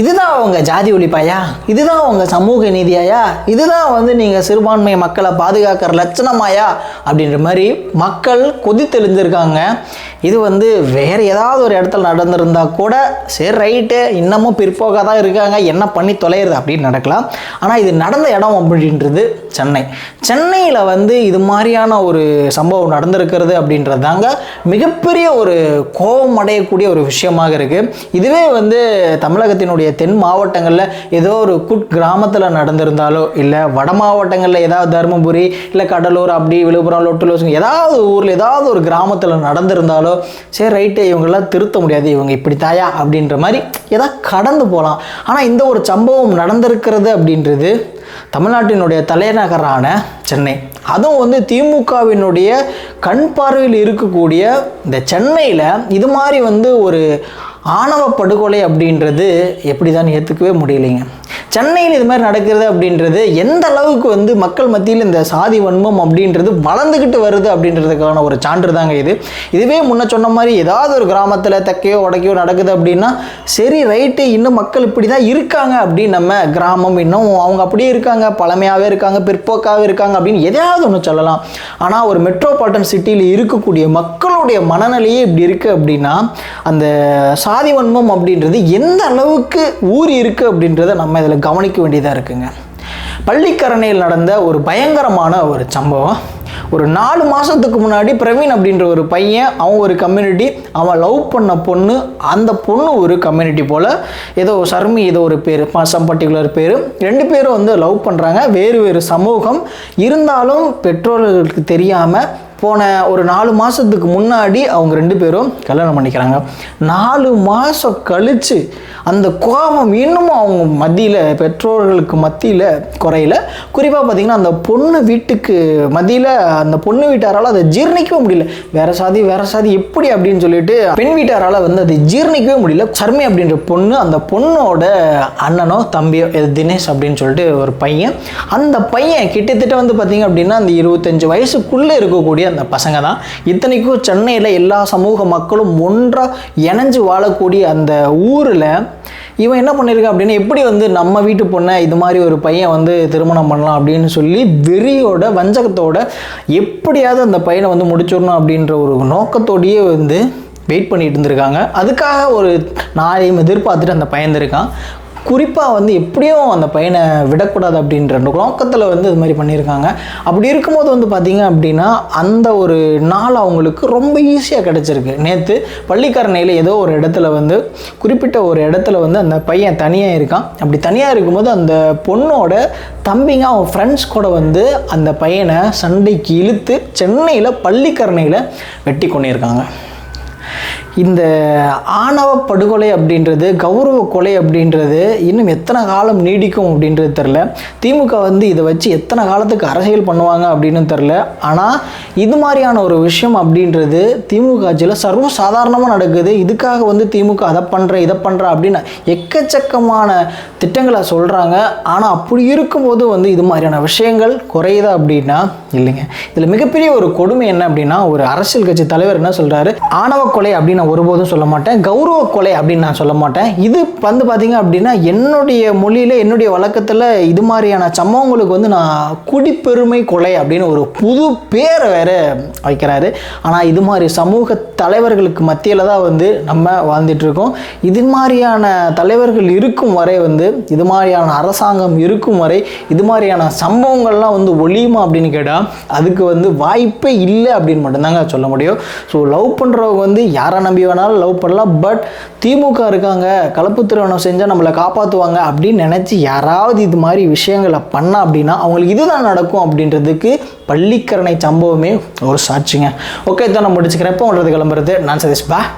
இதுதான் அவங்க ஜாதி ஒழிப்பாயா? இதுதான் அவங்க சமூக நீதியாயா? இதுதான் வந்து நீங்கள் சிறுபான்மை மக்களை பாதுகாக்கிற லட்சணமாயா? அப்படின்ற மாதிரி மக்கள் கொதித்தெழுந்திருக்காங்க. இது வந்து வேறு ஏதாவது ஒரு இடத்துல நடந்திருந்தா கூட சரி ரைட்டு இன்னமும் பிற்போக்காக தான் இருக்காங்க. என்ன பண்ணி தொலைகிறது அப்படின்னு நடக்கலாம். ஆனால் இது நடந்த இடம் அப்படின்றது சென்னை. சென்னையில் வந்து இது மாதிரியான ஒரு சம்பவம் நடந்திருக்கிறது அப்படின்றது தாங்க மிகப்பெரிய ஒரு கோபம் அடையக்கூடிய ஒரு விஷயமாக இருக்குது இதுவே வந்து தமிழகத்தினுடைய தென் மாவட்டங்களில் ஏதோ ஒரு குட் கிராமத்தில் நடந்திருந்தாலோ இல்லை வட மாவட்டங்களில் ஏதாவது தருமபுரி இல்லை கடலூர் அப்படி விழுப்புரம் லொட்டுலோஸ் ஏதாவது ஊரில் ஏதாவது ஒரு கிராமத்தில் நடந்திருந்தாலோ சரி ரைட்டு இவங்களாம் திருத்த முடியாது இவங்க இப்படி தாயா அப்படின்ற மாதிரி ஏதாவது கடந்து போகலாம் ஆனால் இந்த ஒரு சம்பவம் நடந்திருக்கிறது அப்படின்றது தமிழ்நாட்டினுடைய தலைநகரான சென்னை. அதுவும் வந்து திமுகவினுடைய கண் பார்வையில் இருக்கக்கூடிய இந்த சென்னையில் இது மாதிரி வந்து ஒரு ஆணவ படுகொலை அப்படின்றது எப்படி தான் ஏற்றுக்கவே முடியலைங்க. சென்னையில் இது மாதிரி நடக்கிறது அப்படின்றது எந்த அளவுக்கு வந்து மக்கள் மத்தியில் இந்த சாதி வன்மம் அப்படின்றது வளர்ந்துக்கிட்டு வருது அப்படின்றதுக்கான ஒரு சான்று தாங்க இது. இதுவே முன்ன சொன்ன மாதிரி ஏதாவது ஒரு கிராமத்தில் தக்கையோ உடக்கையோ நடக்குது அப்படின்னா சரி ரைட்டு இன்னும் மக்கள் இப்படி தான் இருக்காங்க அப்படின்னு நம்ம கிராமம் இன்னும் அவங்க அப்படியே இருக்காங்க பழமையாகவே இருக்காங்க பிற்போக்காகவே இருக்காங்க அப்படின்னு எதையாவது ஒன்று சொல்லலாம். ஆனால் ஒரு மெட்ரோபாலிட்டன் சிட்டியில் இருக்கக்கூடிய மக்களுடைய மனநிலையே இப்படி இருக்குது அப்படின்னா அந்த சாதி வன்மம் அப்படின்றது எந்த அளவுக்கு ஊறி இருக்குது அப்படின்றத நம்ம இதில் கவனிக்க வேண்டியதாக இருக்குங்க. பள்ளிக்கரணையில் நடந்த ஒரு பயங்கரமான ஒரு சம்பவம். ஒரு நாலு மாதத்துக்கு முன்னாடி பிரவீன் அப்படின்ற ஒரு பையன் அவன் ஒரு கம்யூனிட்டி அவன் லவ் பண்ண பொண்ணு அந்த பொண்ணு ஒரு கம்யூனிட்டி போல் ஏதோ சர்மி ஏதோ ஒரு பேர் சம் பர்டிகுலர் பேர் ரெண்டு பேரும் வந்து லவ் பண்ணுறாங்க வேறு வேறு சமூகம். இருந்தாலும் பெற்றோர்களுக்கு தெரியாமல் போன ஒரு நாலு மாதத்துக்கு முன்னாடி அவங்க ரெண்டு பேரும் கல்யாணம் பண்ணிக்கிறாங்க. நாலு மாதம் கழித்து அந்த கோபம் இன்னமும் அவங்க மத்தியில் பெற்றோர்களுக்கு மத்தியில் குறையில. குறிப்பாக பார்த்தீங்கன்னா அந்த பொண்ணு வீட்டுக்கு மத்தியில் அந்த பொண்ணு வீட்டாரால் அதை ஜீர்ணிக்கவே முடியல. வேற சாதி வேற சாதி எப்படி அப்படின்னு சொல்லிட்டு பெண் வீட்டாரால் வந்து அதை ஜீர்ணிக்கவே முடியல. சர்மி அப்படின்ற பொண்ணு அந்த பொண்ணோட அண்ணனோ தம்பியோ தினேஷ் அப்படின்னு சொல்லிட்டு ஒரு பையன். அந்த பையன் கிட்டத்தட்ட வந்து பார்த்தீங்க அப்படின்னா அந்த இருபத்தஞ்சு வயசுக்குள்ளே இருக்கக்கூடிய அந்த பசங்க தான். இத்தனைக்கும் சென்னையில் எல்லா சமூக மக்களும் ஒன்றாக இணைஞ்சு வாழக்கூடிய அந்த ஊரில் இவன் என்ன பண்ணியிருக்கான் அப்படின்னா எப்படி வந்து நம்ம வீட்டு பொண்ணை இது மாதிரி ஒரு பையன் வந்து திருமணம் பண்ணலாம் அப்படின்னு சொல்லி வெறியோட வஞ்சகத்தோட எப்படியாவது அந்த பையனை வந்து முடிச்சிடணும் அப்படின்ற ஒரு நோக்கத்தோடையே வந்து வெயிட் பண்ணிட்டு இருந்திருக்காங்க. அதுக்காக ஒரு நாளையும் எதிர்பார்த்துட்டு அந்த பையன் இருக்கான். குறிப்பாக வந்து எப்படியும் அந்த பையனை விடக்கூடாது அப்படின்ற நோக்கத்தில் வந்து இது மாதிரி பண்ணியிருக்காங்க. அப்படி இருக்கும்போது வந்து பார்த்தீங்க அப்படின்னா அந்த ஒரு நாள் அவங்களுக்கு ரொம்ப ஈஸியாக கிடச்சிருக்கு. நேற்று பள்ளிக்கரணையில் ஏதோ ஒரு இடத்துல வந்து குறிப்பிட்ட ஒரு இடத்துல வந்து அந்த பையன் தனியாக இருக்கான். அப்படி தனியாக இருக்கும்போது அந்த பொண்ணோட தம்பிங்க அவன் ஃப்ரெண்ட்ஸ் கூட வந்து அந்த பையனை சண்டைக்கு இழுத்து சென்னையில் பள்ளிக்கரணையில் வெட்டி கொண்டிருக்காங்க. இந்த ஆணவ படுகொலை அப்படின்றது கௌரவ கொலை அப்படின்றது இன்னும் எத்தனை காலம் நீடிக்கும் அப்படின்றது தெரில திமுக வந்து இதை வச்சு எத்தனை காலத்துக்கு அரசியல் பண்ணுவாங்க அப்படின்னு தெரில ஆனால் இது மாதிரியான ஒரு விஷயம் அப்படின்றது திமுக ஆட்சியில் சர்வசாதாரணமாக நடக்குது. இதுக்காக வந்து திமுக அதை பண்ணுற இதை பண்ணுற அப்படின்னு எக்கச்சக்கமான திட்டங்களை சொல்கிறாங்க ஆனால் அப்படி இருக்கும்போது வந்து இது மாதிரியான விஷயங்கள் குறையுதா அப்படின்னா இல்லைங்க. இதில் மிகப்பெரிய ஒரு கொடுமை என்ன அப்படின்னா ஒரு அரசியல் கட்சி தலைவர் என்ன சொல்கிறாரு ஆணவ கொலை அப்படின்னு நான் ஒருபோதும் சொல்ல மாட்டேன். கௌரவ கொலை அப்படின்னு நான் சொல்ல மாட்டேன். இது வந்து பார்த்தீங்க அப்படின்னா என்னுடைய மொழியில் என்னுடைய வழக்கத்தில் இது மாதிரியான சம்பவங்களுக்கு வந்து நான் குடிப்பெருமை கொலை அப்படின்னு ஒரு புது பேரை வேற வைக்கிறாரு. ஆனால் இது மாதிரி சமூக தலைவர்களுக்கு மத்தியில் தான் வந்து நம்ம வாழ்ந்துட்டுருக்கோம். இது மாதிரியான தலைவர்கள் இருக்கும் வரை வந்து இது மாதிரியான அரசாங்கம் இருக்கும் வரை இது மாதிரியான சம்பவங்கள்லாம் வந்து ஒழியுமா அப்படின்னு கேட்டால் அதுக்கு வந்து வாய்ப்பே இல்லை அப்படின்னு மட்டும்தாங்க சொல்ல முடியும். ஸோ லவ் பண்ணுறவங்க வந்து யாரை நம்பி வேணாலும் லவ் பண்ணலாம். பட் திமுக இருக்காங்க கலப்பு திருமணம் செஞ்சால் நம்மளை காப்பாற்றுவாங்க அப்படின்னு நினச்சி யாராவது இது மாதிரி விஷயங்களை பண்ணால் அப்படின்னா அவங்களுக்கு இதுதான் நடக்கும் அப்படின்றதுக்கு பள்ளிக்கரணை சம்பவமே ஒரு சாட்சிங்க. ஓகே தான் நான் முடிச்சுக்கிறேன். இப்போ கிளம்புறது நான் சதீஷ். பா